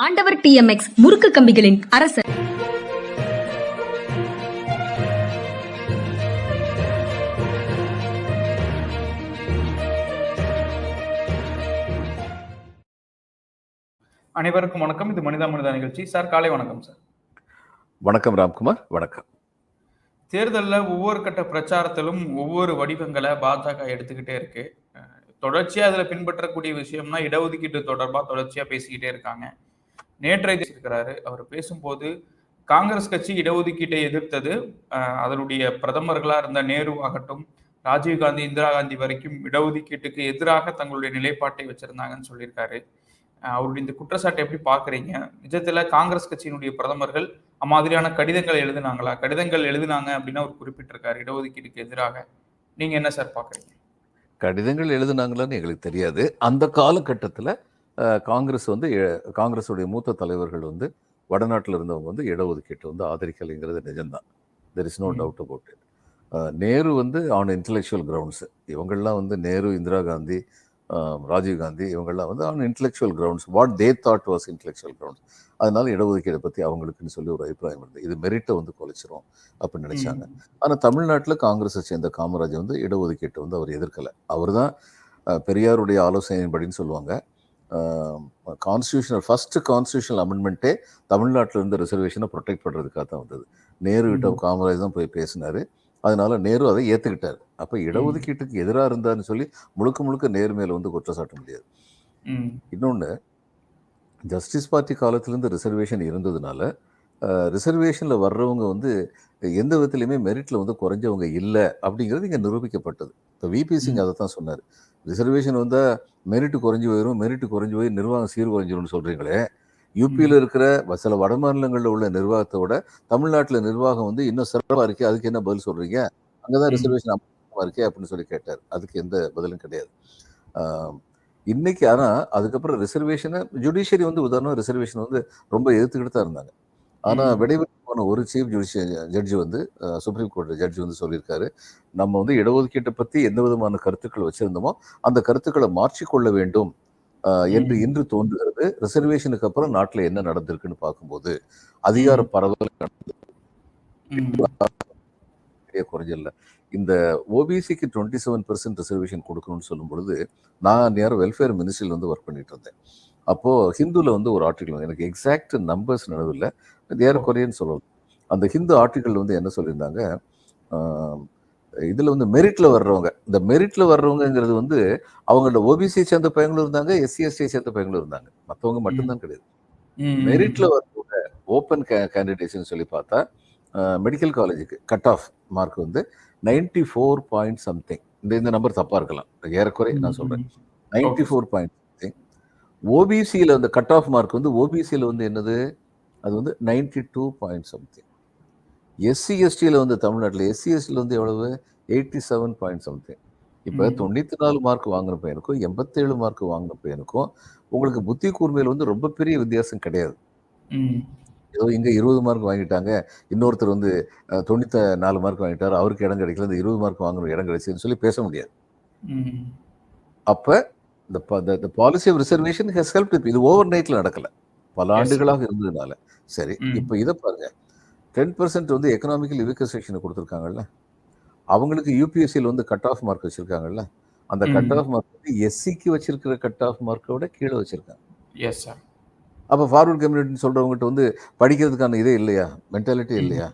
ஆண்டவர் டிஎம்எக்ஸ் முறுக்கு கம்பிகளின் அரசர். அனைவருக்கும் வணக்கம். இது மனிதா மனிதா நிகழ்ச்சி. சார் காலை வணக்கம் சார். வணக்கம் ராம்குமார். வணக்கம். தேர்தலில் ஒவ்வொரு கட்ட பிரச்சாரத்திலும் ஒவ்வொரு வடிவங்களை பாஜக எடுத்துக்கிட்டே இருக்கு. அஹ் தொடர்ச்சியா அதுல பின்பற்றக்கூடிய விஷயம்னா இடஒதுக்கீட்டு தொடர்பா தொடர்ச்சியா பேசிக்கிட்டே இருக்காங்க. நேற்றைய இருக்கிறாரு. அவர் பேசும்போது காங்கிரஸ் கட்சி இடஒதுக்கீட்டை எதிர்த்தது. அதனுடைய பிரதமர்களா இருந்த நேரு ஆகட்டும் ராஜீவ்காந்தி இந்திரா காந்தி வரைக்கும் இடஒதுக்கீட்டுக்கு எதிராக தங்களுடைய நிலைப்பாட்டை வச்சிருந்தாங்கன்னு சொல்லியிருக்காரு. அவருடைய இந்த குற்றச்சாட்டை எப்படி பாக்குறீங்க நிஜத்துல காங்கிரஸ் கட்சியினுடைய பிரதமர்கள் அம்மாதிரியான கடிதங்கள் எழுதினாங்களா? கடிதங்கள் எழுதினாங்க அப்படின்னு அவர் குறிப்பிட்டிருக்காரு இடஒதுக்கீட்டுக்கு எதிராக. நீங்க என்ன சார் பாக்குறீங்க கடிதங்கள் எழுதினாங்களான்னு எங்களுக்கு தெரியாது. அந்த காலகட்டத்தில் காங்கிரஸ் வந்து காங்கிரஸுடைய மூத்த தலைவர்கள் வந்து வடநாட்டில் இருந்தவங்க வந்து இடஒதுக்கீட்டை வந்து ஆதரிக்கலைங்கிறது நிஜம்தான். There is no. Doubt about it Nehru வந்து ஆன் இன்டெலெக்சுவல் கிரவுண்ட்ஸ் இவங்கெல்லாம் வந்து நேரு இந்திரா காந்தி ராஜீவ் காந்தி இவங்கெல்லாம் வந்து on intellectual grounds what they thought was intellectual grounds அதனால இடஒதுக்கீடை பற்றி அவங்களுக்குன்னு சொல்லி ஒரு அபிப்பிராயம் இருந்தது இது மெரிட்டை வந்து குலைச்சிரும் அப்படின்னு நினைச்சாங்க. ஆனால் தமிழ்நாட்டில் காங்கிரஸை சேர்ந்த காமராஜ் வந்து இடஒதுக்கீட்டை வந்து அவர் எதிர்க்கலை. அவர் தான் பெரியாருடைய ஆலோசனையின்படின்னு சொல்லுவாங்க. கான்ஸ்டியூஷனல் ஃபர்ஸ்ட் கான்ஸ்டியூஷனல் அமெண்ட்மெண்ட்டே தமிழ்நாட்டில் இருந்த ரிசர்வேஷனை ப்ரொடெக்ட் பண்ணுறதுக்காக தான் வந்தது. நேரு கிட்ட. காமராஜ் தான் போய் பேசினாரு. அதனால நேரு அதை ஏற்றுக்கிட்டார் அப்போ இடஒதுக்கீட்டுக்கு எதிராக இருந்தாருன்னு சொல்லி முழுக்க முழுக்க நேரு மேலே வந்து குற்றம் சாட்ட முடியாது. இன்னொன்று ஜஸ்டிஸ் பார்ட்டி காலத்துலேருந்து ரிசர்வேஷன் இருந்ததுனால ரிசர்வேஷனில் வர்றவங்க வந்து எந்த விதத்துலையுமே மெரிட்டில் வந்து குறைஞ்சவங்க இல்லை அப்படிங்கிறது இங்கே நிரூபிக்கப்பட்டது. இப்போ விபி சிங். அதை தான் சொன்னார். ரிசர்வேஷன் வந்தால் மெரிட்டு குறைஞ்சி போயிடும் மெரிட்டு குறைஞ்சி போய் நிர்வாகம் சீர்குறைஞ்சிரும்னு சொல்கிறீங்களே யூபியில் இருக்கிற வ- சில வட மாநிலங்களில் உள்ள நிர்வாகத்தை விட தமிழ்நாட்டில் நிர்வாகம் வந்து இன்னும் சிறப்பாக இருக்கே அதுக்கு என்ன பதில் சொல்கிறீங்க அங்கே தான். ரிசர்வேஷன் அமலாக இருக்கே அப்படின்னு சொல்லி கேட்டார். அதுக்கு எந்த பதிலும் கிடையாது. இன்னைக்கு ஆனால் அதுக்கப்புறம் ரிசர்வேஷனை ஜுடிஷியரி வந்து உதாரணம் ரிசர்வேஷன் வந்து ரொம்ப எதிர்த்துக்கிட்டு தான் இருந்தாங்க. ஆனால். விடைபெற்று போன ஒரு சீஃப் ஜுடிஷியல் ஜட்ஜி வந்து சுப்ரீம் கோர்ட் ஜட்ஜி வந்து சொல்லியிருக்காரு நம்ம வந்து இடஒதுக்கீட்டை பற்றி எந்த விதமான கருத்துக்கள் வச்சிருந்தோமோ அந்த கருத்துக்களை மாற்றிக்கொள்ள வேண்டும் என்று. இன்று தோன்றுகிறது ரிசர்வேஷனுக்கு அப்புறம் நாட்டில் என்ன நடந்திருக்குன்னு பார்க்கும்போது அதிகார. பரவல் ம். பெரிய குறைஞ்சல இந்த ஓபிசிக்கு டுவெண்ட்டி செவன் பெர்சன்ட் ரிசர்வேஷன் கொடுக்கணும்னு சொல்லும் பொழுது நான் நேரம் வெல்ஃபேர் மினிஸ்ட்ரியில் வந்து ஒர்க் பண்ணிட்டு இருந்தேன் அப்போது ஹிந்துவில் வந்து ஒரு ஆர்டிக்கல் வந்து எனக்கு எக்ஸாக்ட் நம்பர்ஸ் நடுவில் ஏறக்குறையன்னு சொல்லலாம் அந்த ஹிந்து ஆர்டிக்கல் வந்து என்ன சொல்லியிருந்தாங்க? இதில் வந்து மெரிட்டில் வர்றவங்க இந்த மெரிட்டில் வர்றவங்கங்கிறது வந்து அவங்களோட ஓபிசி சேர்ந்த பையங்களும் இருந்தாங்க எஸ்சி எஸ்டி சேர்ந்த பையங்களும் இருந்தாங்க. மற்றவங்க மட்டும்தான் கிடையாது. மெரிட்ல வரக்கூடிய ஓப்பன் கேண்டிடேட்ஸ்னு சொல்லி பார்த்தா மெடிக்கல் காலேஜுக்கு கட் ஆஃப் மார்க் வந்து நைன்டி ஃபோர் பாயிண்ட் சம்திங் இந்த இந்த நம்பர் தப்பா இருக்கலாம். ஏறக்குறை நான் சொல்றேன். ம். நைன்டி ஃபோர் பாயிண்ட் சம்திங் ஓபிசியில் அந்த கட் ஆஃப் மார்க் வந்து ஓபிசியில் வந்து என்னது? அது வந்து ninety two point something SC எஸ்டியில் வந்து தமிழ்நாட்டில் எஸ்சி எஸ்டியில் வந்து எவ்வளவு எயிட்டி செவன் பாயிண்ட் சம்திங் இப்போ. தொண்ணூற்றி நாலு மார்க் வாங்கின பையனுக்கும் எண்பத்தேழு மார்க் வாங்கின பையனுக்கும் உங்களுக்கு புத்தி கூர்மையில் வந்து ரொம்ப பெரிய வித்தியாசம் கிடையாது. ஏதோ இங்கே இருபது மார்க் வாங்கிட்டாங்க இன்னொருத்தர் வந்து தொண்ணூத்த நாலு மார்க் வாங்கிட்டார் அவருக்கு இடம் கிடைக்கல இந்த இருபது மார்க் வாங்குற இடம் கிடைச்சதுன்னு சொல்லி பேச முடியாது. அப்போ இந்த policy of reservation has help இது ஓவர் நைட்டில் நடக்கல பல. ஆண்டுகளாக இருந்ததுனால சரி. இப்போ இதை பாருங்க. டென் பர்சன்ட் வந்து எக்கனாமிக்கல் வீக்கர் செக்ஷனை கொடுத்துருக்காங்கல்ல? அவங்களுக்கு யூபிஎஸ்சியில் வந்து கட் ஆஃப் மார்க் வச்சிருக்காங்கல்ல? அந்த. கட் ஆஃப் மார்க் வந்து எஸ்சிக்கு வச்சிருக்கிற கட் ஆஃப் மார்க்கை விட கீழே வச்சிருக்காங்க. எஸ் சார் அப்போ ஃபார்வர்ட் கம்யூனிட்டின்னு சொல்கிறவங்ககிட்ட வந்து படிக்கிறதுக்கான இதே இல்லையா? மென்டாலிட்டி. இல்லையா?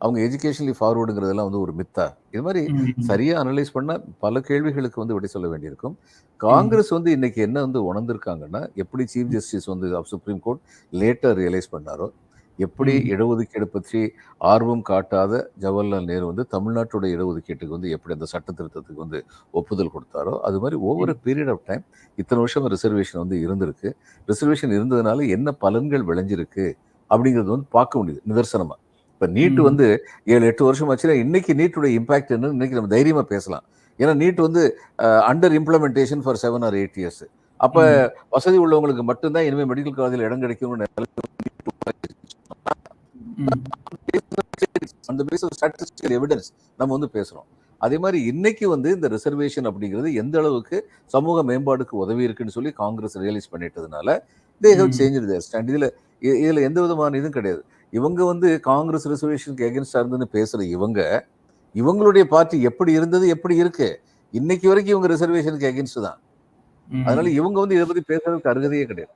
அவங்க எஜுகேஷனலி ஃபார்வர்டுங்கிறதெல்லாம் வந்து ஒரு மித்தா இது மாதிரி. சரியாக அனலைஸ் பண்ணால் பல கேள்விகளுக்கு வந்து விடை சொல்ல வேண்டியிருக்கும். காங்கிரஸ் வந்து இன்னைக்கு என்ன வந்து உணர்ந்திருக்காங்கன்னா எப்படி சீஃப் ஜஸ்டிஸ் வந்து சுப்ரீம் கோர்ட் லேட்டர் ரியலைஸ் பண்ணாரோ எப்படி. இடஒதுக்கீடு பற்றி ஆர்வம் காட்டாத ஜவஹர்லால் நேரு வந்து தமிழ்நாட்டோட இடஒதுக்கீட்டுக்கு வந்து எப்படி அந்த சட்ட திருத்தத்துக்கு வந்து ஒப்புதல் கொடுத்தாரோ அது மாதிரி ஒவ்வொரு பீரியட் ஆஃப் டைம் இத்தனை வருஷம் ரிசர்வேஷன் வந்து இருந்திருக்கு. ரிசர்வேஷன் இருந்ததுனால என்ன பலன்கள் விளைஞ்சிருக்கு அப்படிங்கிறது வந்து பார்க்க முடியுது நிதர்சனமா. இப்போ நீட். வந்து ஏழு எட்டு வருஷம் ஆச்சுன்னா இன்னைக்கு நீட்டுடைய இம்பாக்ட் என்னன்னு இன்னைக்கு நம்ம தைரியமா பேசலாம் ஏன்னா நீட் வந்து under implementation for seven or eight years அப்ப. வசதி உள்ளவங்களுக்கு மட்டும்தான் இனிமேல் மெடிக்கல் காலேஜில் இடம் கிடைக்கும்னு. அந்த பேஸ் ஆஃப் ஸ்டாட்டிஸ்டிக்கல் எவிடன்ஸ் நம்ம வந்து பேசுறோம் அதே மாதிரி இன்னைக்கு வந்து இந்த ரிசர்வேஷன் அப்படிங்கிறது எந்த அளவுக்கு சமூக மேம்பாடுக்கு உதவி இருக்குன்னு சொல்லி Congress realise பண்ணிட்டதுனால they have. Change their stand இதுல இதுல எந்த விதமான இதுவும் கிடையாது இவங்க வந்து காங்கிரஸ் ரிசர்வேஷனுக்கு எகென்ஸ்டா இருந்துன்னு பேசுற இவங்க இவங்களுடைய பார்ட்டி எப்படி இருந்தது எப்படி இருக்கு? இன்னைக்கு வரைக்கும் இவங்க ரிசர்வேஷனுக்கு எகென்ஸ்ட் தான். அதனால இவங்க வந்து இதை பத்தி பேசுறதுக்கு அருகதையே கிடையாது.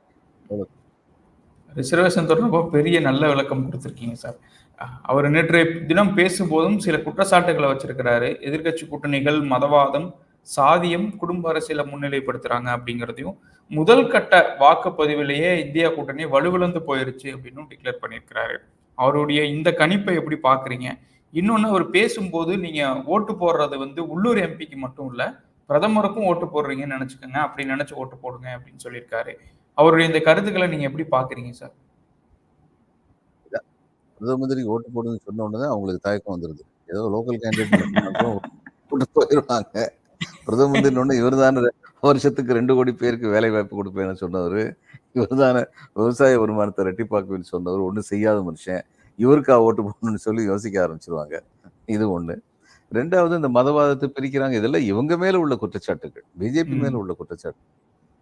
ரிசர்வேஷன் தொடர்பாக பெரிய நல்ல விளக்கம் கொடுத்துருக்கீங்க சார் அவர் நேற்றைய தினம் பேசும்போதும் சில குற்றச்சாட்டுகளை வச்சிருக்கிறாரு. எதிர்க்கட்சி கூட்டணிகள் மதவாதம் சாதியம் குடும்ப அரசியலை முன்னிலைப்படுத்துறாங்க அப்படிங்கிறதையும் முதல் கட்ட வாக்குப்பதிவிலேயே இந்தியா கூட்டணி வலுவிழந்து போயிருச்சு அப்படின்னு டிக்ளேர் பண்ணியிருக்கிறாரு. அவருடைய இந்த கணிப்பை எப்படி பாக்குறீங்க இன்னொன்னு அவர் பேசும்போது நீங்க ஓட்டு போடுறது வந்து உள்ளூர் எம்பிக்கு மட்டும் இல்ல பிரதமருக்கும் ஓட்டு போடுறீங்கன்னு நினைச்சுக்கோங்க. அப்படி நினைச்சு ஓட்டு போடுங்க அப்படின்னு சொல்லியிருக்காரு. அவருடைய இந்த கருத்துக்களை நீங்க எப்படி பாக்குறீங்க சார்? பிரதம ஓட்டு போடுன்னு சொன்ன உடனே அவங்களுக்கு தயக்கம் வந்துருது. ஏதோ லோக்கல் கேண்டிடேட் போயிடுவாங்க பிரதம மந்திரி இவர் தானே வருஷத்துக்கு ரெண்டு கோடி பேருக்கு வேலை வாய்ப்பு கொடுப்பேன்னு சொன்னவர். இவர் தானே விவசாய வருமானத்தை ரெட்டிப்பாக்குவேன்னு சொன்னவர். ஒன்றும் செய்யாத மனுஷன். இவருக்கா ஓட்டு போடணும்னு சொல்லி யோசிக்க ஆரம்பிச்சிருவாங்க. இது ஒண்ணு. ரெண்டாவது இந்த மதவாதத்தை பிரிக்கிறாங்க. இதெல்லாம் இவங்க மேல உள்ள குற்றச்சாட்டுகள். பிஜேபி மேல உள்ள குற்றச்சாட்டு.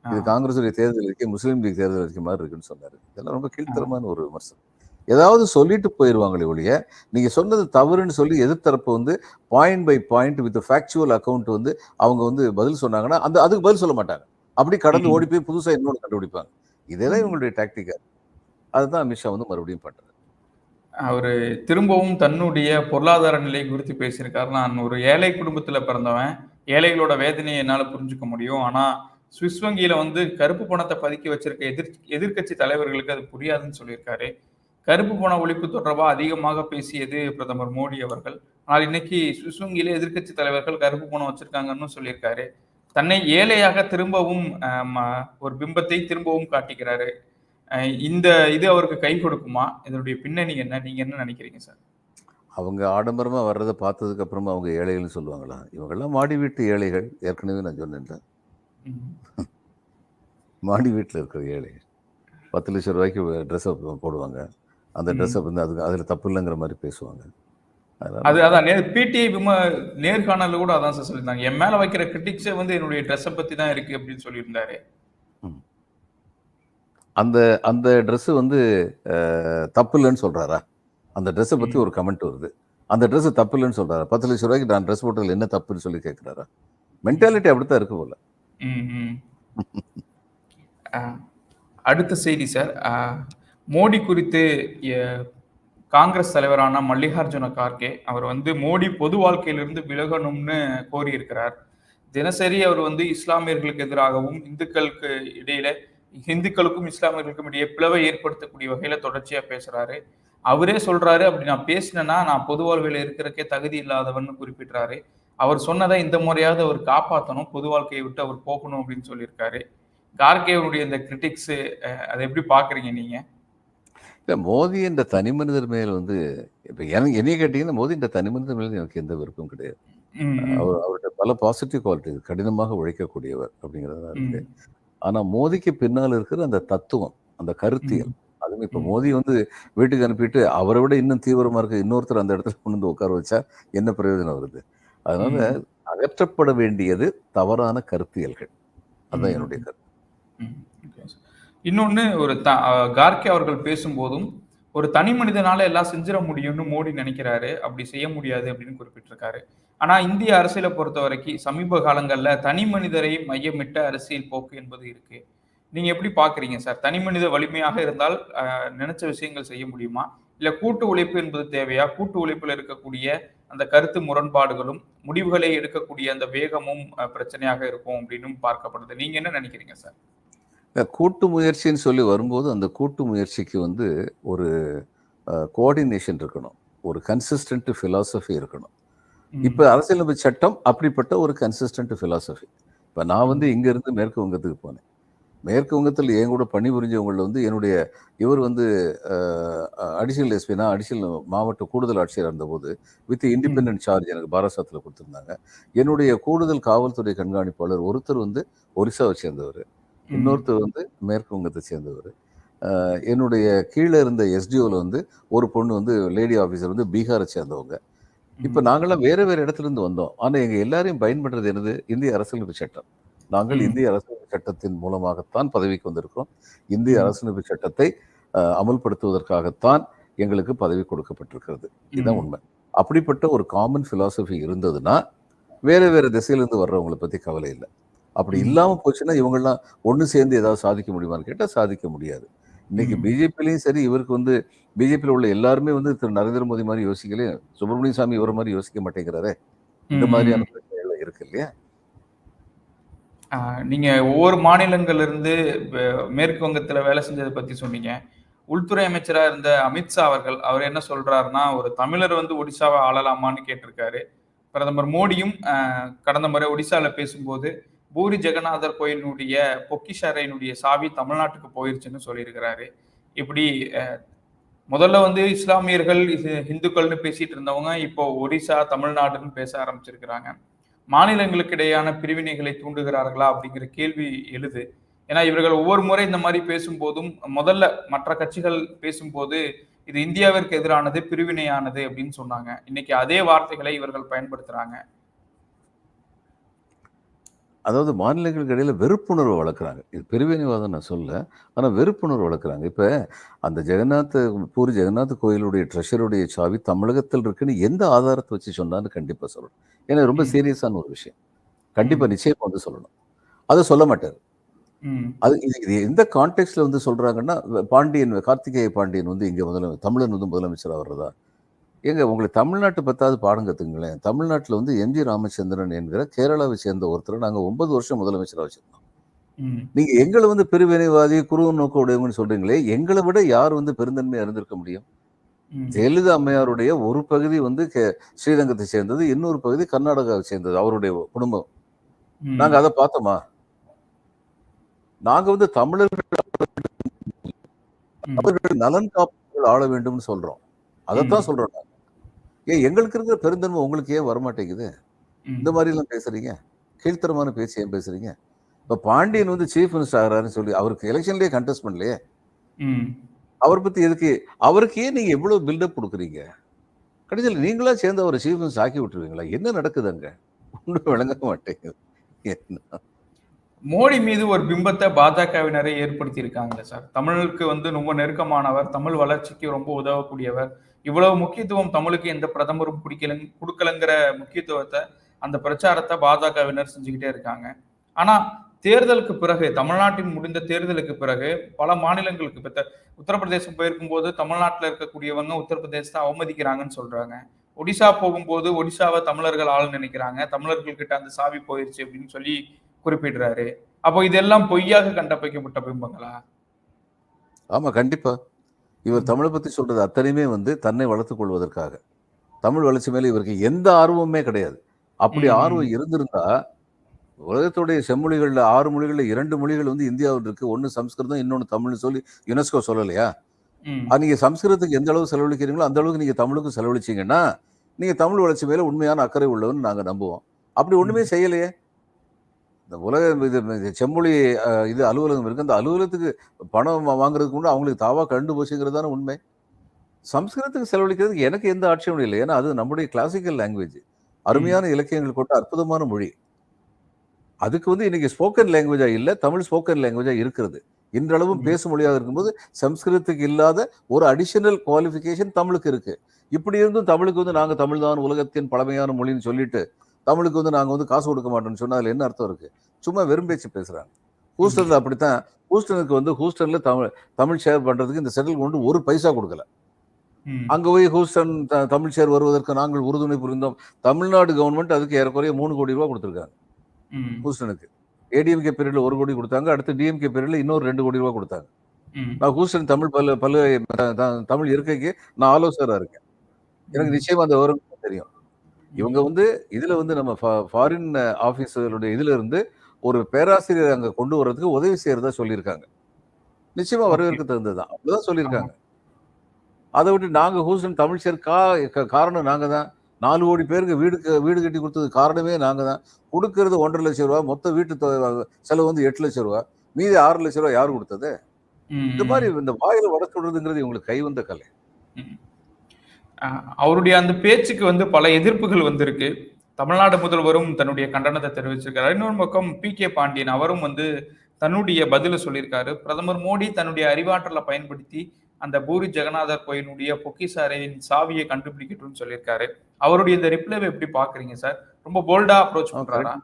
இது காங்கிரஸுடைய தேர்தல் இருக்கே முஸ்லீம் லீக் தேர்தல் இருக்க மாதிரி இருக்குன்னு சொன்னாரு. இதெல்லாம் ரொம்ப கீழ்த்தரமான ஒரு விமர்சனம். ஏதாவது சொல்லிட்டு போயிடுவாங்களே ஒழிய நீங்க சொன்னது தவறுன்னு சொல்லி எதிர்த்தரப்பு வந்து point by point with factual account வந்து அவங்க வந்து பதில் சொன்னாங்கன்னா அந்த அதுக்கு பதில் சொல்ல மாட்டாங்க. அப்படி கடந்து. ஓடி போய் புதுசா இன்னொன்று கண்டுபிடிப்பாங்க. இதெல்லாம் இவங்களுடைய டாக்டிக்கா அதுதான் அமித்ஷா வந்து மறுபடியும் பண்றது. அவரு திரும்பவும் தன்னுடைய பொருளாதார நிலை குறித்து பேசியிருக்காரு. நான் ஒரு ஏழை குடும்பத்துல பிறந்தவன். ஏழைகளோட வேதனையை என்னால புரிஞ்சுக்க முடியும். ஆனா சுவிஸ் வங்கியில வந்து கருப்பு பணத்தை பதுக்கி வச்சிருக்க எதிர் எதிர்க்கட்சி தலைவர்களுக்கு அது புரியாதுன்னு சொல்லியிருக்காரு. கருப்பு பண ஒழிப்பு தொடர்பா அதிகமாக பேசியது பிரதமர் மோடி அவர்கள். ஆனால் இன்னைக்கு சுவிஸ் வங்கியில எதிர்க்கட்சி தலைவர்கள் கருப்பு பணம் வச்சிருக்காங்கன்னு சொல்லியிருக்காரு. தன்னை ஏழையாக திரும்பவும் ஒரு பிம்பத்தை திரும்பவும் காட்டிக்கிறாரு. இந்த இது அவருக்கு கை கொடுக்குமா? இதனுடைய பின்னணி என்ன? நீங்க என்ன நினைக்கிறீங்க சார்? அவங்க ஆடம்பரமா வர்றதை பார்த்ததுக்கு அப்புறமா அவங்க ஏழைகள்னு சொல்லுவாங்களா? இவங்கெல்லாம் மாடி வீட்டு ஏழைகள். ஏற்கனவே நான் சொன்னேன். மாடி வீட்டில் இருக்கிற ஏழைகள். பத்து லட்சம் ரூபாய்க்கு ட்ரெஸ்ஸை போடுவாங்க. அந்த. ட்ரெஸ்ஸை வந்து அதுக்கு அதில் தப்பு இல்லைங்கிற மாதிரி பேசுவாங்க. அது அதான் நே பிடிஐ விம நேர்காணல்ல கூட அதான் சார் சொல்லியிருந்தாங்க. என் மேல வைக்கிற கிரிட்டிக்ஸே வந்து என்னுடைய ட்ரெஸ்ஸை பத்தி தான் இருக்கு அப்படின்னு சொல்லியிருந்தாரு. அந்த அந்த ட்ரெஸ்ஸு வந்து தப்பு இல்லைன்னு சொல்கிறாரா அந்த ட்ரெஸ்ஸை பற்றி. ஒரு கமெண்ட் வருது. அந்த ட்ரெஸ்ஸு தப்பு இல்லைன்னு சொல்கிறாரா பத்து லட்ச ரூபாய்க்கு நான் ட்ரெஸ் போட்டதில் என்ன தப்புன்னு சொல்லி கேட்குறாரா மென்டாலிட்டி அப்படி தான் இருக்கு போல. அடுத்த செய்தி சார் மோடி குறித்து காங்கிரஸ் தலைவரான மல்லிகார்ஜுன கார்கே அவர் வந்து மோடி பொது வாழ்க்கையிலிருந்து விலகணும்னு கோரியிருக்கிறார். தினசரி அவர் வந்து இஸ்லாமியர்களுக்கு எதிராகவும் இந்துக்களுக்கு இடையில இந்துக்களுக்கும் இஸ்லாமியர்களுக்கும் இடையே பிளவை ஏற்படுத்தக்கூடிய வகையில தொடர்ச்சியா பேசுறாரு. அவரே சொல்றாரு அப்படி நான் பேசினேன்னா நான் பொது வாழ்வில் இருக்கிறக்கே தகுதி இல்லாதவன் குறிப்பிட்டாரு அவர் சொன்னதை இந்த முறையாவது அவர் காப்பாற்றணும் பொது வாழ்க்கையை விட்டு அவர் போகணும் அப்படின்னு சொல்லியிருக்காரு. கார்கேவனுடைய இந்த கிரிட்டிக்ஸ் அதை எப்படி பாக்குறீங்க நீங்க? இல்லை மோடி என்ற தனி மனிதர் மேல் வந்து இப்போ எனக்கு என்னைய கேட்டிங்கன்னா மோடி என்ற தனி மனிதர் மேல் எனக்கு எந்த விருப்பம் கிடையாது. அவர் அவர்கிட்ட பல பாசிட்டிவ் குவாலிட்டி கடினமாக உழைக்கக்கூடியவர் அப்படிங்கிறதா இருக்கு. ம், ஆனா மோதிக்கு பின்னால் இருக்கிற அந்த தத்துவம் அந்த கருத்தியல் அதுவும் இப்ப ம். மோடி வந்து வீட்டுக்கு அனுப்பிட்டு அவரை விட இன்னும் தீவிரமா இருக்க இன்னொருத்தர் அந்த இடத்துல கொண்டு வந்து உட்கார வச்சா என்ன பிரயோஜனம் வருது? அதனால. அகற்றப்பட வேண்டியது தவறான கருத்தியல்கள். அதுதான். என்னுடைய கருத்து. இன்னொன்று ஒரு த கார்கே அவர்கள் பேசும்போதும் ஒரு தனி மனிதனால எல்லாம் செஞ்சிட முடியும்னு மோடி நினைக்கிறாரு. அப்படி செய்ய முடியாது அப்படின்னு குறிப்பிட்டிருக்காரு. ஆனா இந்திய அரசியலை பொறுத்த வரைக்கும் சமீப காலங்கள்ல தனி மனிதரை மையமிட்ட அரசியல் போக்கு என்பது இருக்கு. நீங்க எப்படி பாக்குறீங்க சார்? தனி மனித வலிமையாக இருந்தால் நினைச்ச விஷயங்கள் செய்ய முடியுமா? இல்ல கூட்டு உழைப்பு என்பது தேவையா? கூட்டு உழைப்புல இருக்கக்கூடிய அந்த கருத்து முரண்பாடுகளும் முடிவுகளை எடுக்கக்கூடிய அந்த வேகமும் பிரச்சனையாக இருக்கும் அப்படின்னு பார்க்கப்படுது. நீங்க என்ன நினைக்கிறீங்க சார்? கூட்டு முயற்சின்னு சொல்லி வரும்போது அந்த கூட்டு முயற்சிக்கு வந்து ஒரு கோஆர்டினேஷன் இருக்கணும். ஒரு கன்சிஸ்டன்ட் ஃபிலாசபி இருக்கணும். இப்போ அரசியலமைப்பு சட்டம் அப்படிப்பட்ட ஒரு கன்சிஸ்டன்ட் ஃபிலாசபி இப்போ நான் வந்து இங்க இருந்து மேற்கு வங்கத்துக்கு போனேன். மேற்கு வங்கத்தில் என் கூட பணிபுரிஞ்சவங்களில் வந்து என்னுடைய இவர் வந்து அடிஷனல் எஸ்பினா அடிஷனல் மாவட்ட கூடுதல் ஆட்சியர் இருந்தபோது வித் இண்டிபெண்டன்ட் சார்ஜ் எனக்கு பாரசாத்தில் கொடுத்துருந்தாங்க. என்னுடைய கூடுதல் காவல்துறை கண்காணிப்பாளர் ஒருத்தர் வந்து ஒரிசாவை சேர்ந்தவர். இன்னொருத்தர் வந்து மேற்கு வங்கத்தை சேர்ந்தவர். என்னுடைய கீழே இருந்த எஸ்டிஓவில் வந்து ஒரு பொண்ணு வந்து லேடி ஆஃபீஸர் வந்து பீகாரை சேர்ந்தவங்க. இப்போ நாங்களாம் வேற வேற இடத்துல இருந்து வந்தோம். ஆனால் எங்க எல்லாரையும் பயன்படுறது என்னது? இந்திய அரசியலமைப்பு சட்டம். நாங்கள். இந்திய அரசியலமைப்பு சட்டத்தின் மூலமாகத்தான் பதவிக்கு வந்திருக்கிறோம். இந்திய. அரசியலமைப்பு சட்டத்தை அமல்படுத்துவதற்காகத்தான் எங்களுக்கு பதவி கொடுக்கப்பட்டிருக்கிறது. இதுதான். உண்மை. அப்படிப்பட்ட ஒரு காமன் philosophy இருந்ததுன்னா வேற வேற திசையிலிருந்து வர்றவங்களை பத்தி கவலை இல்லை. அப்படி ம். இல்லாம போச்சுன்னா இவங்கெல்லாம் ஒண்ணு சேர்ந்து ஏதாவது சாதிக்க முடியுமான்னு கேட்டா சாதிக்க முடியாது இன்னைக்கு. பிஜேபிலையும் சரி இவருக்கு வந்து பிஜேபியில் உள்ள எல்லாருமே வந்து திரு நரேந்திர மோடி மாதிரி யோசிக்கலையே சுப்பிரமணிய சாமி இவர மாதிரி யோசிக்க மாட்டேங்கிறாரே இந்த. மாதிரியான பிரச்சனைகள் இருக்கு இல்லையா நீங்க ஒவ்வொரு மாநிலங்கள்ல இருந்து மேற்கு வங்கத்துல வேலை செஞ்சதை பத்தி சொன்னீங்க உள்துறை அமைச்சரா இருந்த அமித்ஷா அவர்கள் அவர் என்ன சொல்றாருன்னா ஒரு தமிழர் வந்து ஒடிசாவை ஆளலாமான்னு கேட்டிருக்காரு பிரதமர் மோடியும் ஆஹ் கடந்த முறை ஒடிசால பேசும்போது பூரி ஜெகநாதர் கோயிலினுடைய பொக்கிஷரையினுடைய சாவி தமிழ்நாட்டுக்கு போயிருச்சுன்னு சொல்லியிருக்கிறாரு. இப்படி முதல்ல வந்து இஸ்லாமியர்கள் இது இந்துக்கள்னு பேசிட்டு இருந்தவங்க இப்போ ஒடிசா தமிழ்நாடுன்னு பேச ஆரம்பிச்சிருக்கிறாங்க. மாநிலங்களுக்கு இடையான பிரிவினைகளை தூண்டுகிறார்களா அப்படிங்கிற கேள்வி எழுது. ஏன்னா இவர்கள் ஒவ்வொரு முறை இந்த மாதிரி பேசும்போதும் முதல்ல மற்ற கட்சிகள் பேசும்போது இது இந்தியாவிற்கு எதிரானது பிரிவினையானது அப்படின்னு சொன்னாங்க. இன்னைக்கு அதே வார்த்தைகளை இவர்கள் பயன்படுத்துறாங்க. அதாவது மாநிலங்களுக்கு இடையில வெறுப்புணர்வு வளர்க்குறாங்க. இது பிரிவினைவாதம் நான் சொல்ல ஆனால் வெறுப்புணர்வு வளர்க்குறாங்க. இப்போ அந்த ஜெகநாத் பூரி ஜெகநாத் கோயிலுடைய ட்ரெஷருடைய சாவி தமிழகத்தில் இருக்குன்னு எந்த ஆதாரத்தை வச்சு சொன்னான்னு கண்டிப்பாக சொல்லணும். ஏன்னா ரொம்ப. சீரியஸான ஒரு விஷயம். கண்டிப்பாக நிச்சயமா வந்து சொல்லணும். அதை சொல்ல மாட்டார். அது இது இது எந்த கான்டெக்ட்ல வந்து சொல்றாங்கன்னா பாண்டியன் கார்த்திகேய பாண்டியன் வந்து இங்க முதல தமிழன் வந்து முதலமைச்சராக வர்றதா? ஏங்க உங்களுக்கு தமிழ்நாட்டு பத்தாவது பாடம் கத்துங்களேன் தமிழ்நாட்டில் வந்து எம்ஜி ராமச்சந்திரன் என்கிற கேரளாவை சேர்ந்த ஒருத்தரை நாங்கள் ஒன்பது வருஷம் முதலமைச்சராக வச்சிருந்தோம். நீங்க எங்களை வந்து பிரிவினைவாதி குருவ நோக்க உடையவங்கன்னு சொல்றீங்களே எங்களை விட யார் வந்து பெருந்தன்மையா இருந்திருக்க முடியும்? ஜெயலலிதா அம்மையாருடைய ஒரு பகுதி வந்து ஸ்ரீரங்கத்தை சேர்ந்தது இன்னொரு பகுதி கர்நாடகாவை சேர்ந்தது அவருடைய குடும்பம். நாங்க அதை பார்த்தோமா? நாங்க வந்து தமிழர்கள் அவர்கள் நலன் காப்பவர்கள் ஆள வேண்டும்னு சொல்றோம். அதைத்தான். சொல்றோம் நாங்க. ஏன் எங்களுக்கு இருக்கிற பெருந்தன்மை உங்களுக்கு ஏன் வரமாட்டேங்குது? இந்த மாதிரி எல்லாம் பேசுறீங்க? கீழ்த்தரமான பேச்சு ஏன் பேசுறீங்க? இப்ப பாண்டியன் வந்து சீஃப் மினிஸ்டர் ஆகிறாருன்னு சொல்லி அவருக்கு எலெக்ஷன்லயே கண்டெஸ்ட் பண்ணலையே? அவர் பத்தி எதுக்கு? அவருக்கு ஏன் நீங்க எவ்வளவு பில்டப் கொடுக்குறீங்க? கடைசியில் நீங்களா சேர்ந்து அவரை சீஃப் மினிஸ்டர் ஆக்கி விட்டுருவீங்களா? என்ன நடக்குது அங்க? ஒன்றும் விளங்க மாட்டேங்குது. என்ன? மோடி மீது ஒரு பிம்பத்தை பாஜகவினரை ஏற்படுத்தி இருக்காங்க சார். தமிழுக்கு வந்து ரொம்ப நெருக்கமானவர் தமிழ் வளர்ச்சிக்கு ரொம்ப உதவக்கூடியவர். இவ்வளவு முக்கியத்துவம் தமிழுக்கு எந்த பிரதமரும் குடிக்கல கொடுக்கலங்கிற முக்கியத்துவத்தை அந்த பிரச்சாரத்தை பாஜகவினர் செஞ்சுக்கிட்டே இருக்காங்க. ஆனா தேர்தலுக்கு பிறகு தமிழ்நாட்டின் முடிந்த தேர்தலுக்கு பிறகு பல மாநிலங்களுக்கு இப்ப உத்தரப்பிரதேசம் போயிருக்கும் போது தமிழ்நாட்டில் இருக்கக்கூடியவங்க உத்தரப்பிரதேசத்தை அவமதிக்கிறாங்கன்னு சொல்றாங்க. ஒடிசா போகும்போது ஒடிசாவை தமிழர்கள் ஆள் நினைக்கிறாங்க. தமிழர்கள் கிட்ட அந்த சாவி போயிருச்சு அப்படின்னு சொல்லி குறிப்பிடுறாரு. அப்போ இதெல்லாம் பொய்யாக கண்டப்பைக்கப்பட்ட பிம்பங்களா? ஆமா கண்டிப்பா. இவர். தமிழை பத்தி சொல்றது அத்தனையுமே வந்து தன்னை வளர்த்துக் கொள்வதற்காக. தமிழ் வளர்ச்சி மேல இவருக்கு எந்த ஆர்வமுமே கிடையாது. அப்படி. ஆர்வம் இருந்திருந்தா உலகத்துடைய செம்மொழிகள்ல ஆறு மொழிகள்ல இரண்டு மொழிகள் வந்து இந்தியாவில் இருக்கு. ஒன்னு சம்ஸ்கிருதம் இன்னொன்னு தமிழ்னு சொல்லி யுனெஸ்கோ சொல்லலையா? நீங்க சம்ஸ்கிருதத்துக்கு எந்த அளவு செலவழிக்கிறீங்களோ அந்த அளவுக்கு நீங்க தமிழுக்கும் செலவழிச்சீங்கன்னா நீங்க தமிழ் வளர்ச்சி மேல உண்மையான அக்கறை உள்ளவன்னு நாங்க நம்புவோம். அப்படி ஒண்ணுமே செய்யலையே. இந்த உலக இது செம்மொழி இது அலுவலகம் இருக்கு. அந்த அலுவலகத்துக்கு பணம் வாங்குறதுக்கு கூட அவங்களுக்கு தாவா கண்டு போச்சுங்கிறது தானே உண்மை? சம்ஸ்கிருதத்துக்கு செலவழிக்கிறதுக்கு எனக்கு எந்த ஆட்சியும் இல்லை. ஏன்னா அது நம்முடைய கிளாசிக்கல் லாங்குவேஜ் அருமையான இலக்கியங்கள் கொண்ட அற்புதமான மொழி. அதுக்கு வந்து இன்னைக்கு ஸ்போக்கன் லாங்குவேஜா இல்ல தமிழ் ஸ்போக்கன் லாங்குவேஜா இருக்கிறது. இன்றளவும். பேசும் மொழியாக இருக்கும்போது சம்ஸ்கிருதத்துக்கு இல்லாத ஒரு அடிஷனல் குவாலிஃபிகேஷன் தமிழுக்கு இருக்கு. இப்படி இருந்தும் தமிழுக்கு வந்து நாங்க தமிழ் தான் உலகத்தின் பழமையான மொழின்னு சொல்லிட்டு தமிழுக்கு வந்து நாங்க வந்து காசு கொடுக்க மாட்டோம்னு சொன்னா அதுல என்ன அர்த்தம் இருக்கு? சும்மா வெறும் பேச்சு பேசுறாங்க. ஹூஸ்டன்ல அப்படித்தான். ஹூஸ்டனுக்கு வந்து ஹூஸ்டன்ல தமிழ் தமிழ் ஷேர் பண்றதுக்கு இந்த செட்டில் கொண்டு ஒரு பைசா கொடுக்கல. அங்க போய் ஹூஸ்டன் தமிழ் ஷேர் வருவதற்கு நாங்கள் உறுதுணை புரிந்தோம். தமிழ்நாடு கவர்மெண்ட் அதுக்கு ஏறக்குறைய மூணு கோடி ரூபாய் கொடுத்துருக்காங்க. ஹூஸ்டனுக்கு. ஏடிஎம்கே பீரியட்ல ஒரு கோடி கொடுத்தாங்க. அடுத்து டிஎம்கே பீரியட்ல இன்னொரு ரெண்டு கோடி ரூபாய் கொடுத்தாங்க. நான் ஹூஸ்டன் தமிழ் பல்லு பல்லு தமிழ் இருக்கைக்கு நான் ஆலோசகரா இருக்கேன். எனக்கு நிச்சயமா அந்த விவரம் தெரியும். இவங்க வந்து இதுல வந்து நம்ம ஃபாரின் ஆபீஸர்களுடைய இதுல இருந்து ஒரு பேராசிரியர் அங்க கொண்டு வர்றதுக்கு உதவி செய்யறதா சொல்லியிருக்காங்க. நிச்சயமா. வரவேற்க தகுந்ததுதான் அப்படிதான் சொல்லியிருக்காங்க. அதை விட்டு நாங்க ஹூஸ்டன் தமிழ் சேர் கா காரணம் நாங்க தான். நாலு கோடி பேருக்கு வீடு வீடு கட்டி கொடுத்தது காரணமே நாங்க தான். கொடுக்கறது ஒன்றரை லட்சம் ரூபா மொத்த வீட்டு செலவு வந்து எட்டு லட்சம் ரூபா மீதி ஆறு லட்சம் ரூபா யார் கொடுத்தது? இந்த மாதிரி இந்த வாயில வட சொல்றதுங்கிறது இவங்களுக்கு கை வந்த கலை. அவருடைய அந்த பேச்சுக்கு வந்து பல எதிர்ப்புகள் வந்திருக்கு. தமிழ்நாடு முதல்வரும் தன்னுடைய கண்டனத்தை தெரிவிச்சிருக்காரு. இன்னொரு பக்கம் பி. கே. பாண்டியன் அவரும் வந்து தன்னுடைய பதில சொல்லியிருக்காரு. பிரதமர் மோடி தன்னுடைய அறிவாற்றலை பயன்படுத்தி அந்த பூரி ஜெகநாதர் கோயிலுடைய பொக்கிஷ அறையின் சாவியை கண்டுபிடிக்கட்டும்னு சொல்லியிருக்காரு. அவருடைய இந்த ரிப்ளைவை எப்படி பாக்குறீங்க சார்? ரொம்ப போல்டா அப்ரோச் பண்றாரா?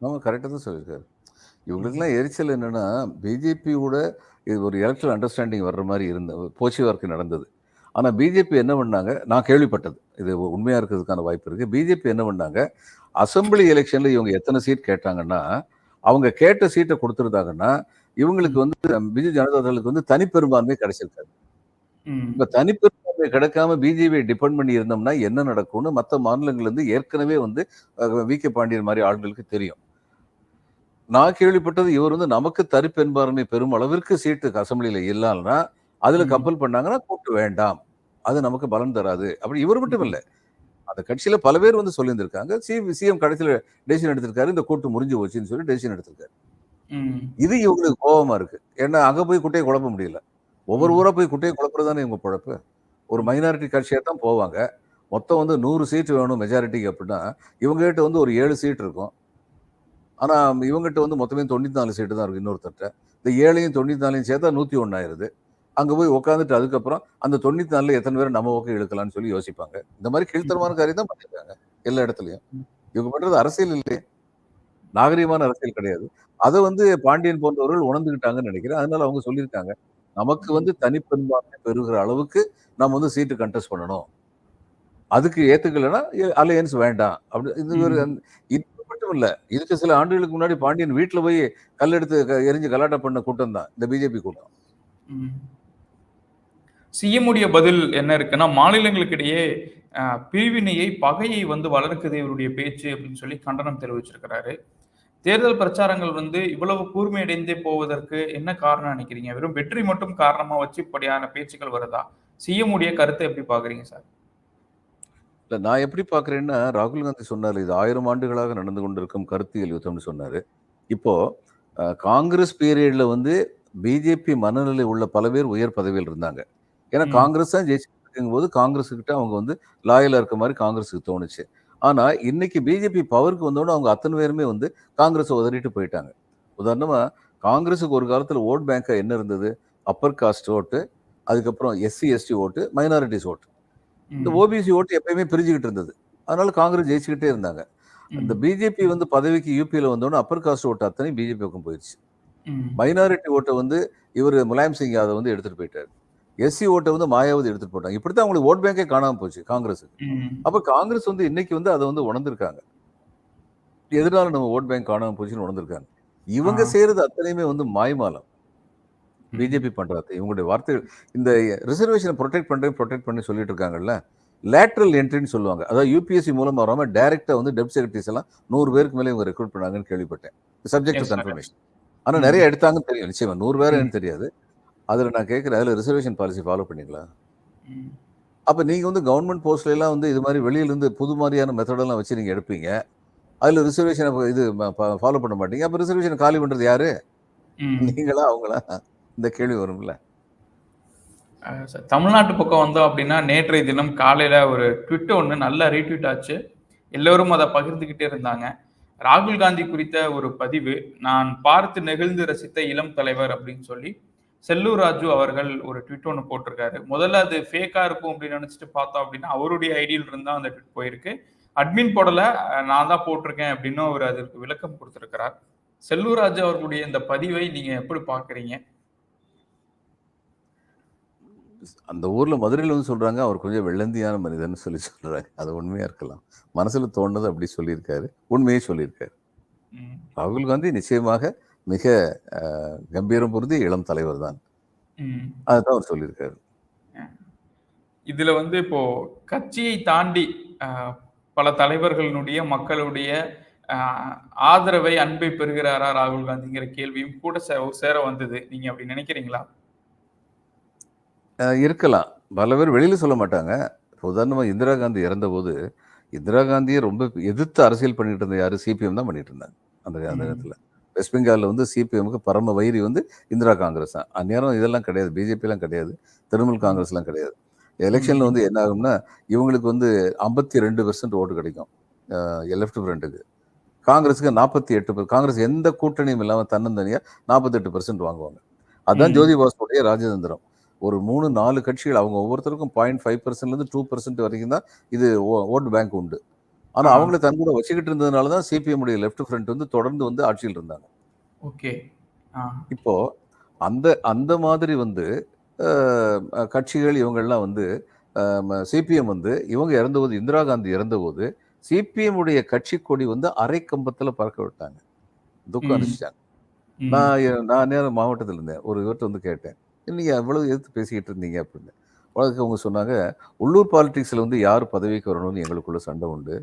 ஆமாம் கரெக்டாக தான் சொல்லியிருக்காரு. இவங்களுக்குலாம் எரிச்சல் என்னன்னா பிஜேபியோட இது ஒரு எலக்ட்ரல் அண்டர்ஸ்டாண்டிங் வர்ற மாதிரி இருந்த போச்சு ஒர்க் நடந்தது. ஆனால் பிஜேபி என்ன பண்ணாங்க? நான் கேள்விப்பட்டது. இது உண்மையாக இருக்கிறதுக்கான வாய்ப்பு இருக்குது பிஜேபி என்ன பண்ணாங்க? அசெம்பிளி எலெக்ஷனில் இவங்க எத்தனை சீட் கேட்டாங்கன்னா அவங்க கேட்ட சீட்டை கொடுத்துருந்தாங்கன்னா இவங்களுக்கு வந்து பிஜு ஜனதா தளுக்கு வந்து தனிப்பெரும்பான்மை கிடைச்சிருக்காது. இப்ப தனிப்பெரும்பான்மை கிடைக்காம பிஜேபி டிபெண்ட் பண்ணி இருந்தோம்னா என்ன நடக்கும்னு மற்ற மாநிலங்கள்ல இருந்து ஏற்கனவே வந்து வி. கே. பாண்டியன் மாதிரி ஆட்களுக்கு தெரியும். நான் கேள்விப்பட்டது இவர் வந்து நமக்கு தனிப்பெரும்பான்மை பெரும் அளவிற்கு சீட்டு அசம்பிளியில இல்லைன்னா அதுல. கம்பல் பண்ணாங்கன்னா கூட்டு வேண்டாம். அது நமக்கு பலன் தராது. அப்படி இவர் மட்டும் இல்ல. அந்த கட்சியில பல பேர் வந்து சொல்லியிருந்திருக்காங்க. சி சிஎம் கடைசியில டெசிஷன் எடுத்திருக்காரு. இந்த கூட்டு முறிஞ்சு போச்சுன்னு சொல்லி டெசிஷன் எடுத்திருக்காரு. இது இவங்களுக்கு கோபமா இருக்கு. ஏன்னா அங்க போய் குட்டையை குழப்ப முடியல. ஒவ்வொரு. ஊரா போய் குட்டையை குழப்பறது தானே இவங்க குழப்பு ஒரு மைனாரிட்டி கட்சியா தான் போவாங்க. மொத்தம் வந்து நூறு சீட் வேணும் மெஜாரிட்டிக்கு அப்படின்னா இவங்க கிட்ட வந்து ஒரு ஏழு சீட் இருக்கும். ஆனா இவங்ககிட்ட வந்து மொத்தமே தொண்ணூத்தி நாலு சீட்டு தான் இருக்கு இன்னொருத்தர்ட்ட. இந்த ஏழையும் தொண்ணூத்தி நாலையும் சேர்த்தா நூத்தி ஒன்னாயிருது அங்க போய் உட்காந்துட்டு அதுக்கப்புறம் அந்த தொண்ணூத்தி நாலுல எத்தனை பேர் நம்ம பக்கம் இழுக்கலாம்னு சொல்லி யோசிப்பாங்க. இந்த மாதிரி கீழ்த்தரமான காரியம் தான் பண்ணிருக்காங்க எல்லா இடத்துலயும். இவங்க பண்றது அரசியல் இல்லையே. நாகரிகமான அரசியல் கிடையாது. அதை வந்து பாண்டியன் போன்றவர்கள் உணர்ந்துகிட்டாங்கன்னு நினைக்கிறேன். அதனால அவங்க சொல்லியிருக்காங்க நமக்கு வந்து தனிப்பெரும்பான்மை பெறுகிற அளவுக்கு நம்ம வந்து சீட்டு கண்டெஸ்ட் பண்ணணும். அதுக்கு ஏத்துக்கலைன்னா அலையன்ஸ் வேண்டாம். அப்படி இது ஒரு. இது மட்டும் இல்ல இதுக்கு சில ஆண்டுகளுக்கு முன்னாடி பாண்டியன் வீட்டுல போய் கல் எடுத்து எரிஞ்சு கலாட்டா பண்ண கூட்டம் தான் இந்த பிஜேபி கூட்டம். சிஎம்முடைய பதில் என்ன இருக்குன்னா மாநிலங்களுக்கிடையே பிரிவினையை பகையை வந்து வளர்க்குது இவருடைய பேச்சு அப்படின்னு சொல்லி கண்டனம் தெரிவிச்சிருக்கிறாரு. தேர்தல் பிரச்சாரங்கள் வந்து இவ்வளவு கூர்மையடைந்தே போவதற்கு என்ன காரணம் நினைக்கிறீங்க? வெறும் வெற்றி மட்டும் காரணமா வச்சு இப்படியான பேச்சுக்கள் வருதா? சிஎம்முடைய கருத்தை எப்படி பாக்குறீங்க சார்? இல்ல நான் எப்படி பாக்குறேன்னா ராகுல் காந்தி சொன்னார் இது ஆயிரம் ஆண்டுகளாக நடந்து கொண்டிருக்கும் கருத்தியல் யுத்தம்னு சொன்னாரு. இப்போ காங்கிரஸ் பீரியட்ல வந்து பிஜேபி மனநிலை உள்ள பல பேர் உயர் பதவியில் இருந்தாங்க. ஏன்னா. காங்கிரஸ் தான் ஜெயிச்சிருக்கும் போது காங்கிரஸ் கிட்ட அவங்க வந்து லாயலா இருக்க மாதிரி காங்கிரஸுக்கு தோணுச்சு. ஆனா இன்னைக்கு பிஜேபி பவருக்கு வந்தோடனே அவங்க அத்தனை பேருமே வந்து காங்கிரஸை உதறிட்டு போயிட்டாங்க. உதாரணமா காங்கிரஸுக்கு ஒரு காலத்துல ஓட் பேங்கா என்ன இருந்தது? அப்பர் காஸ்ட் ஓட்டு அதுக்கப்புறம் எஸ்சி எஸ்டி ஓட்டு மைனாரிட்டிஸ் ஓட்டு. இந்த ஓபிசி ஓட்டு எப்பயுமே பிரிஞ்சுக்கிட்டு இருந்தது. அதனால காங்கிரஸ் ஜெயிச்சுக்கிட்டே இருந்தாங்க. இந்த பிஜேபி வந்து பதவிக்கு யூபியில் வந்தோடனே அப்பர் காஸ்ட் ஓட்டு அத்தனை பிஜேபி பக்கம் போயிடுச்சு மைனாரிட்டி ஓட்டை வந்து இவர் முலாயம் சிங் யாதவ் வந்து எடுத்துட்டு போயிட்டாரு. எஸ்சி ஓட்டை வந்து மாயாவதி எடுத்துட்டு போட்டாங்க. இப்படித்தான் அவங்களுக்கு ஓட் பேங்கே காணாம போச்சு காங்கிரஸுக்கு. அப்ப காங்கிரஸ் வந்து இன்னைக்கு வந்து அதை வந்து உணர்ந்திருக்காங்க. எதனால நம்ம ஓட் பேங்க் காணாம போச்சுன்னு உணர்ந்திருக்காங்க? இவங்க. செய்யறது அத்தனையுமே வந்து மாய்மாலம். பிஜேபி பண்றது இவங்களுடைய வார்த்தைகள். இந்த ரிசர்வேஷனை ப்ரொடெக்ட் பண்றேன் ப்ரொடெக்ட் பண்ணி சொல்லிட்டு இருக்காங்கல்ல லேட்ரல் என்ட்ரின்னு சொல்லுவாங்க. அதாவது யூபிஎஸ்சி மூலமா வராம டைரக்டா வந்து டெப்ட் செக்ரட்டரிஸ் எல்லாம் நூறு பேருக்கு மேலே இவங்க ரெக்ரூட் பண்ணாங்கன்னு கேள்விப்பட்டேன். சப்ஜெக்ட். கன்ஃபர்மேஷன் ஆனா ம். நிறைய எடுத்தாங்கன்னு தெரியும். நிச்சயமா நூறு பேர். எனக்கு தெரியாது. அதுல நான் கேட்கிறேன் அதுல ரிசர்வேஷன் பாலிசி ஃபாலோ பண்ணீங்களா? அப்ப நீங்க வந்து கவர்மெண்ட் போஸ்ட்ல எல்லாம் வந்து இது மாதிரி வெளியில இருந்து புது மாதிரியான மெத்தடெல்லாம் வச்சு நீங்க எடுப்பீங்க. அதுல ரிசர்வேஷன் இது ஃபாலோ பண்ண மாட்டீங்க. அப்ப ரிசர்வேஷன் காலி பண்றது யாரு? நீங்களா அவங்களா? இந்த கேள்வி வரும்ல. தமிழ்நாட்டு பக்கம் வந்தோம் அப்படின்னா நேற்றைய தினம் காலையில ஒரு ட்விட் ஒன்று நல்லா ரீட்வீட் ஆச்சு. எல்லோரும் அதை பகிர்ந்துகிட்டே இருந்தாங்க. ராகுல் காந்தி குறித்த ஒரு பதிவு நான் பார்த்து நெகிழ்ந்து ரசித்த இளம் தலைவர் அப்படின்னு சொல்லி. செல்லூர் ராஜு அவர்கள் ஒரு ட்விட் ஒன்று போட்டிருக்காரு. முதல்ல அது ஃபேக்கா இருக்கும் அப்படின்னு நினைச்சிட்டு பார்த்தோம் அப்படின்னா அவருடைய ஐடியில் இருந்தா அந்த ட்விட் போயிருக்கு. அட்மின் போடல நான் தான் போட்டிருக்கேன் அப்படின்னு அவர் அதற்கு விளக்கம் கொடுத்திருக்கிறார். செல்லூர் ராஜு அவர்களுடைய இந்த பதிவை நீங்க எப்படி பாக்குறீங்க அந்த ஊர்ல மதுரையில வந்து சொல்றாங்க அவர் கொஞ்சம் வெள்ளந்தியான மனிதன் சொல்லி சொல்றாங்க அது உண்மையா இருக்கலாம். மனசுல தோணுது அப்படி சொல்லியிருக்காரு. உண்மையே சொல்லியிருக்காரு. ராகுல் காந்தி நிச்சயமாக மிக கம்பீரம் பொருந்திய இளம் தலைவர் தான். அதுதான் அவர் சொல்லியிருக்காரு. இதுல வந்து இப்போ கட்சியை தாண்டி பல தலைவர்களுடைய மக்களுடைய ஆதரவை அன்பை பெறுகிறாரா ராகுல் காந்திங்கிற கேள்வியும் கூட சேர வந்தது. நீங்க அப்படி நினைக்கிறீங்களா? இருக்கலாம். பல பேர் வெளியில சொல்ல மாட்டாங்க. இப்ப உதாரணமா இந்திரா காந்தி இறந்தபோது இந்திரா காந்தியை ரொம்ப எதிர்த்து அரசியல் பண்ணிட்டு இருந்த யாரு? சிபிஎம் தான் பண்ணிட்டு இருந்தாங்க. அந்த. நேரத்துல. வெஸ்ட் பெங்கால்ல வந்து சிபிஎம்க்கு பரம வைரி வந்து இந்திரா காங்கிரஸ் தான். அந்நேரம் இதெல்லாம் கிடையாது. பிஜேபி எல்லாம் கிடையாது. திரிணாமுல் காங்கிரஸ்லாம் கிடையாது. எலெக்ஷன்ல வந்து என்ன ஆகும்னா இவங்களுக்கு வந்து ஐம்பத்தி ரெண்டு பெர்சன்ட் ஓட்டு கிடைக்கும். லெஃப்ட் ஃப்ரண்ட்டுக்கு காங்கிரஸுக்கு நாற்பத்தி எட்டு காங்கிரஸ் எந்த கூட்டணியும் இல்லாமல் தன்னந்தனியாக நாற்பத்தெட்டு பெர்சன்ட் வாங்குவாங்க. அதான் ம். ஜோதி பாசுடைய ராஜதந்திரம். ஒரு மூணு நாலு கட்சிகள் அவங்க ஒவ்வொருத்தருக்கும் பாயிண்ட் ஃபைவ் பர்சன்ட்லேருந்து டூ பர்சன்ட் வரைக்கும் தான் இது ஓட் பேங்க் உண்டு. ஆனால் ஆ. அவங்கள தன் கூட வச்சுக்கிட்டு இருந்ததுனால தான் சிபிஎம் உடைய லெஃப்ட் ஃப்ரண்ட் வந்து தொடர்ந்து வந்து ஆட்சியில் இருந்தாங்க. ஓகே. இப்போ அந்த அந்த மாதிரி வந்து கட்சிகள் இவங்கெல்லாம் வந்து சிபிஎம் வந்து இவங்க இறந்தபோது இந்திரா காந்தி இறந்தபோது சிபிஎம் உடைய கட்சி கொடி வந்து அரை கம்பத்துல பறக்க விட்டாங்க. துக்கம். அனுப்பிச்சிட்டாங்க. நான் நான் நேரம் மாவட்டத்தில் இருந்தேன். ஒரு இவர்கிட்ட வந்து கேட்டேன். நீங்க எவ்வளவு எதிர்த்து பேசிக்கிட்டு இருந்தீங்க அப்படின்னு. அதுக்கு அவங்க சொன்னாங்க உள்ளூர் பாலிடிக்ஸ்ல வந்து யார் பதவிக்கு வரணும்னு எங்களுக்குள்ள சண்டை உண்டு.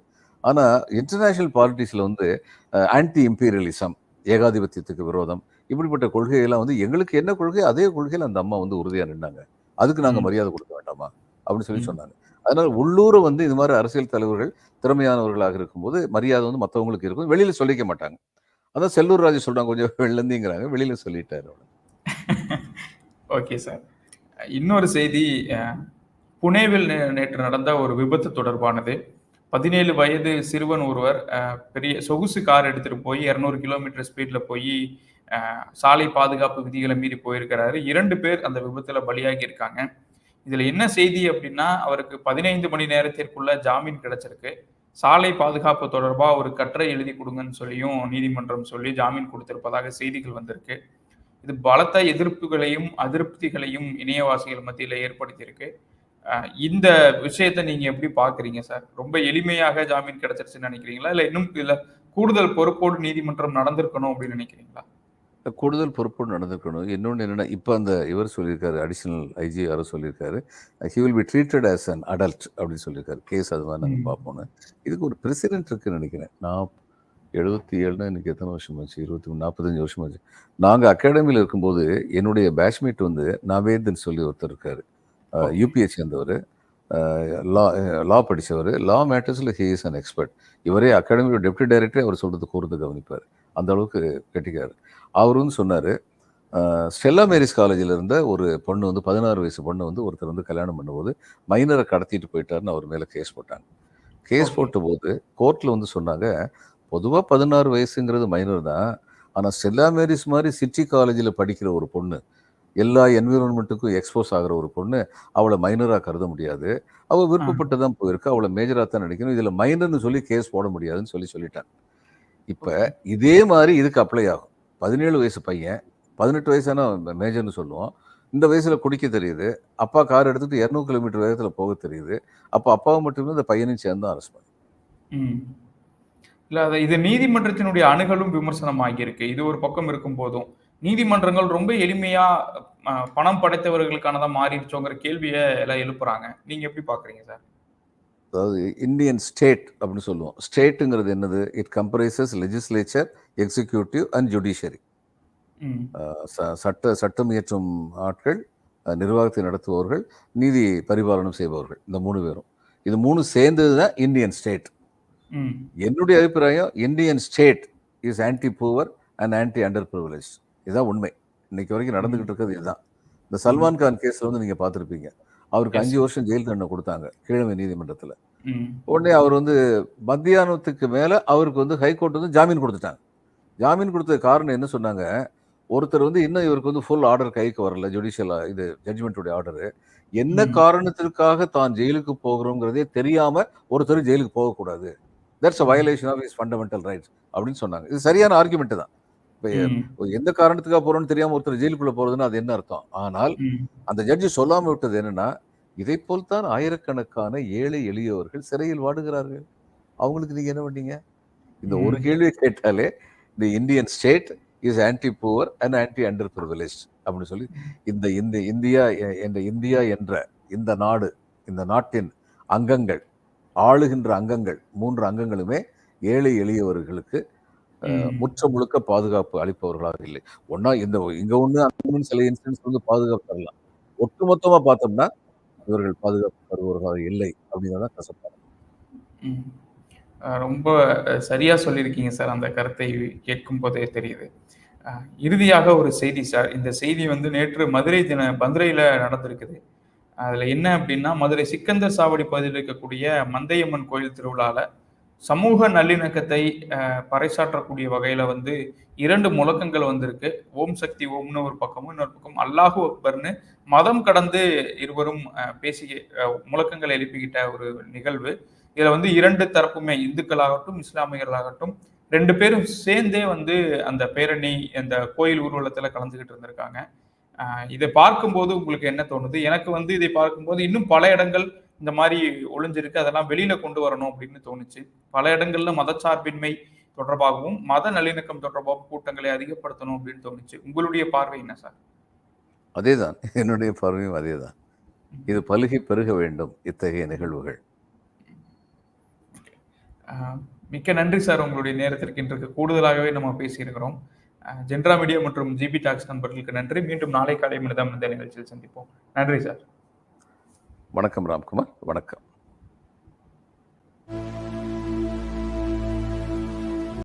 ஆனா இன்டர்நேஷனல் பாலிடிக்ஸ்ல வந்து ஆன்டி இம்பீரியலிசம் ஏகாதிபத்தியத்துக்கு விரோதம் இப்படிப்பட்ட கொள்கையெல்லாம் வந்து எங்களுக்கு என்ன கொள்கை அதே கொள்கையில் அந்த அம்மா வந்து உறுதியா நின்னாங்க. அதுக்கு நாங்க ம். மரியாதை கொடுக்க வேண்டாமா? அப்படின்னு சொல்லி. சொன்னாங்க. அதனால உள்ளூரை வந்து இது மாதிரி அரசியல் தலைவர்கள் திறமையானவர்களாக இருக்கும்போது மரியாதை வந்து மற்றவங்களுக்கு இருக்கும். வெளியில சொல்லிக்க மாட்டாங்க. அதான் செல்லூர் ராஜு சொல்றாங்க கொஞ்சம் வெள்ளந்திங்கிறாங்க. வெளியில சொல்லிட்டாரு. Okay sir. இன்னொரு செய்தி புனேவில் நேற்று நடந்த ஒரு விபத்து தொடர்பானது. பதினேழு வயது சிறுவன் ஒருவர் பெரிய சொகுசு கார் எடுத்துட்டு போய் இரநூறு கிலோமீட்டர் ஸ்பீட்ல போய் சாலை பாதுகாப்பு விதிகளை மீறி போயிருக்கிறாரு. இரண்டு பேர் அந்த விபத்துல பலியாகி இருக்காங்க. இதுல என்ன செய்தி அப்படின்னா அவருக்கு பதினைந்து மணி நேரத்திற்குள்ள ஜாமீன் கிடைச்சிருக்கு. சாலை பாதுகாப்பு தொடர்பாக ஒரு கற்றை எழுதி கொடுங்கன்னு சொல்லியும் நீதிமன்றம் சொல்லி ஜாமீன் கொடுத்திருப்பதாக செய்திகள் வந்திருக்கு. இது பலத்த எதிர்ப்புகளையும் அதிருப்திகளையும் இணையவாசிகள் மத்தியில் ஏற்படுத்தியிருக்கு. இந்த விஷயத்தை நீங்க எப்படி பாக்குறீங்க சார்? ரொம்ப எளிமையாக ஜாமீன் கிடைச்சிருச்சுன்னு நினைக்கிறீங்களா? இல்ல இன்னும் இல்ல கூடுதல் பொறுப்போடு நீதிமன்றம் நடந்திருக்கணும் அப்படின்னு நினைக்கிறீங்களா? கூடுதல் பொறுப்போடு நடந்திருக்கணும். இன்னொன்று என்னன்னா இப்போ அந்த இவர் சொல்லியிருக்காரு அடிஷனல் ஐஜி யாரோ சொல்லியிருக்காரு. He will be treated as an adult அப்படின்னு சொல்லியிருக்காரு. கேஸ் அது மாதிரி நாங்கள். பார்ப்போம்னு. இதுக்கு ஒரு பிரசிடென்ட் இருக்குன்னு நினைக்கிறேன். நான் எழுபத்தி ஏழுனா எனக்கு எத்தனை வருஷம் ஆச்சு? இருபத்தி மூணு நாற்பத்தஞ்சு வருஷம் ஆச்சு. நாங்கள் அகாடமியில் இருக்கும்போது என்னுடைய பேட்ச்மேட் வந்து நவேதன் சொல்லி ஒருத்தர் இருக்காரு. யூபிஎஸ் சேர்ந்தவர். லா லா படித்தவர் லா மேட்டர்ஸில் ஹி இஸ் அன் எக்ஸ்பர்ட் இவரே அகாடமியோட டெப்டி டைரக்டரே அவர் சொல்கிறது கூர்ந்து கவனிப்பார். அந்த அளவுக்கு கெட்டிக்காரு. அவர் வந்து சொன்னார் ஸ்டெல்லா மேரிஸ் காலேஜில் இருந்த ஒரு பொண்ணு வந்து பதினாறு வயசு பொண்ணு வந்து ஒருத்தர் வந்து கல்யாணம் பண்ணும்போது மைனரை கடத்திட்டு போயிட்டாருன்னு அவர் மேலே கேஸ் போட்டாங்க. கேஸ். போட்டபோது கோர்ட்டில் வந்து சொன்னாங்க பொதுவாக பதினாறு வயசுங்கிறது மைனர் தான். ஆனால் ஸ்டெல்லா மேரிஸ் மாதிரி சிட்டி காலேஜில் படிக்கிற ஒரு பொண்ணு எல்லா என்விரான்மெண்ட்டுக்கும் எக்ஸ்போஸ் ஆகிற ஒரு பொண்ணு அவளை மைனராக கருத முடியாது. அவள் விருப்பப்பட்டு தான் போயிருக்கு. அவளை மேஜராக தான் நடிக்கணும். இதில் மைனர்னு சொல்லி கேஸ் போட முடியாதுன்னு சொல்லி சொல்லிட்டாங்க. இப்போ இதே மாதிரி இதுக்கு அப்ளை ஆகும். பதினேழு வயசு பையன் பதினெட்டு வயசான மேஜர்னு சொல்லுவோம் இந்த வயசுல குடிக்க தெரியுது. அப்பா கார் எடுத்துட்டு இரநூறு கிலோமீட்டர் வேகத்துல போக தெரியுது. அப்போ அப்பாவை மட்டுமே இந்த பையனையும் சேர்ந்து அரெஸ்ட் பண்ணு. ம். இல்ல அது இது நீதிமன்றத்தினுடைய அணுகலும் விமர்சனம் ஆகியிருக்கு இது ஒரு பக்கம் இருக்கும் போதும் நீதிமன்றங்கள் ரொம்ப எளிமையா பணம் படைத்தவர்களுக்கானதா மாறிடுச்சோங்கிற கேள்வியை எல்லாம் எழுப்புறாங்க. நீங்க எப்படி பாக்குறீங்க சார்? அதாவது இந்தியன் ஸ்டேட் அப்படின்னு சொல்லுவோம். ஸ்டேட்டுங்கிறது என்னது? It comprises legislature executive and judiciary. சட்ட சட்டம் இயற்றும் ஆட்கள் நிர்வாகத்தை நடத்துபவர்கள் நீதி பரிபாலனம் செய்பவர்கள். இந்த மூணு பேரும். இது மூணு சேர்ந்தது தான் இந்தியன் ஸ்டேட். என்னுடைய அபிப்பிராயம் Indian state is anti poor and anti underprivileged இதுதான் உண்மை. இன்னைக்கு வரைக்கும் நடந்துகிட்டு இருக்கிறது இதுதான். இந்த சல்மான் கான் கேஸ்ல வந்து நீங்க பார்த்துருப்பீங்க. அவருக்கு. அஞ்சு வருஷம் ஜெயில் தண்டனை கொடுத்தாங்க கீழமை நீதிமன்றத்துல. உடனே அவர் வந்து மத்தியானத்துக்கு மேல அவருக்கு வந்து ஹைகோர்ட் வந்து ஜாமீன் கொடுத்துட்டாங்க. ஜாமீன் கொடுத்த காரணம் என்ன சொன்னாங்க? ஒருத்தர் வந்து இன்னும் இவருக்கு வந்து ஃபுல் ஆர்டர் கைக்கு வரல ஜுடிஷியல் இது ஜட்ஜ்மெண்ட்டுடைய ஆர்டர் என்ன. காரணத்திற்காக தான் ஜெயிலுக்கு போகிறோங்கிறதே தெரியாம ஒருத்தர் ஜெயிலுக்கு போகக்கூடாது. That's a violation of his fundamental rights அப்படின்னு சொன்னாங்க. இது சரியான ஆர்குமெண்ட் தான். இப்போ. எந்த காரணத்துக்காக போறோம்னு தெரியாம ஒருத்தர் ஜெயிலுக்குள்ள போறதுன்னா அது என்ன அர்த்தம் ஆனால். அந்த ஜட்ஜி சொல்லாம விட்டது என்னன்னா இதை போல்தான் ஆயிரக்கணக்கான ஏழை எளியவர்கள் சிறையில் வாடுகிறார்கள் அவங்களுக்கு நீங்க என்ன பண்ணீங்க இந்த ஒரு. கேள்வியை கேட்டாலே the Indian state is anti poor and anti underprivileged அப்படின்னு சொல்லி இந்த இந்த இந்தியா என்ற இந்தியா என்ற இந்த நாடு இந்த நாட்டின் அங்கங்கள் ஆளுகின்ற அங்கங்கள் மூன்று அங்கங்களுமே ஏழை எளியவர்களுக்கு. முற்ற முழுக்க பாதுகாப்பு அளிப்பவர்களாக இல்லை. ஒன்னா இந்த இங்க ஒண்ணு சில இன்சிடென்ட்ஸ் வந்து பாதுகாப்பு தரலாம். ஒட்டுமொத்தமா பார்த்தோம்னா இவர்கள் பாதுகாப்பு தருபவர்களாக இல்லை அப்படிங்கிறத கசப்பாங்க ம். அஹ் ரொம்ப சரியா சொல்லியிருக்கீங்க சார் அந்த கருத்தை கேட்கும் போதே தெரியுது இறுதியாக ஒரு செய்தி சார் இந்த செய்தி வந்து நேற்று மதுரை தின மதுரையில நடந்திருக்குது. அதுல என்ன அப்படின்னா மதுரை சிக்கந்தர் சாவடி பகுதியில் இருக்கக்கூடிய மந்தையம்மன் கோயில் திருவிழால சமூக நல்லிணக்கத்தை பறைசாற்றக்கூடிய வகையில வந்து இரண்டு முழக்கங்கள் வந்திருக்கு. ஓம் சக்தி ஓம்னு ஒரு பக்கமும் இன்னொரு பக்கம் அல்லாஹு அக்பர்னு மதம் கடந்து இருவரும் அஹ், பேசி முழக்கங்கள் எழுப்பிக்கிட்ட ஒரு நிகழ்வு. இதுல வந்து இரண்டு தரப்புமே இந்துக்களாகட்டும் இஸ்லாமியர்களாகட்டும் ரெண்டு பேரும் சேர்ந்தே வந்து அந்த பேரணி அந்த கோயில் ஊர்வலத்துல கலந்துகிட்டு இருந்திருக்காங்க. இதை பார்க்கும்போது உங்களுக்கு என்ன தோணுது? எனக்கு வந்து இதை பார்க்கும்போது இன்னும் பல இடங்கள் இந்த மாதிரி ஒளிஞ்சிருக்கு அதெல்லாம் வெளியில கொண்டு வரணும் அப்படின்னு தோணுச்சு. பல இடங்கள்ல மதச்சார்பின்மை தொடர்பாகவும் மத நல்லிணக்கம் தொடர்பாகவும் கூட்டங்களை அதிகப்படுத்தணும் அப்படின்னு தோணுச்சு. உங்களுடைய பார்வை என்ன சார்? அதே தான் என்னுடைய பார்வையும் அதே தான் இது பலுகி பெருக வேண்டும் இத்தகைய நிகழ்வுகள். மிக்க நன்றி சார் உங்களுடைய நேரத்திற்கு. இன்றைக்கு கூடுதலாகவே நம்ம பேசியிருக்கிறோம். ஜென்ரா மீடியா மற்றும் ஜிபி டாக்ஸ் நண்பர்களுக்கு நன்றி. மீண்டும் நாளை காலை மனிதம் இந்த நிகழ்ச்சியில் சந்திப்போம். நன்றி சார். வணக்கம் ராம்குமார் வணக்கம்.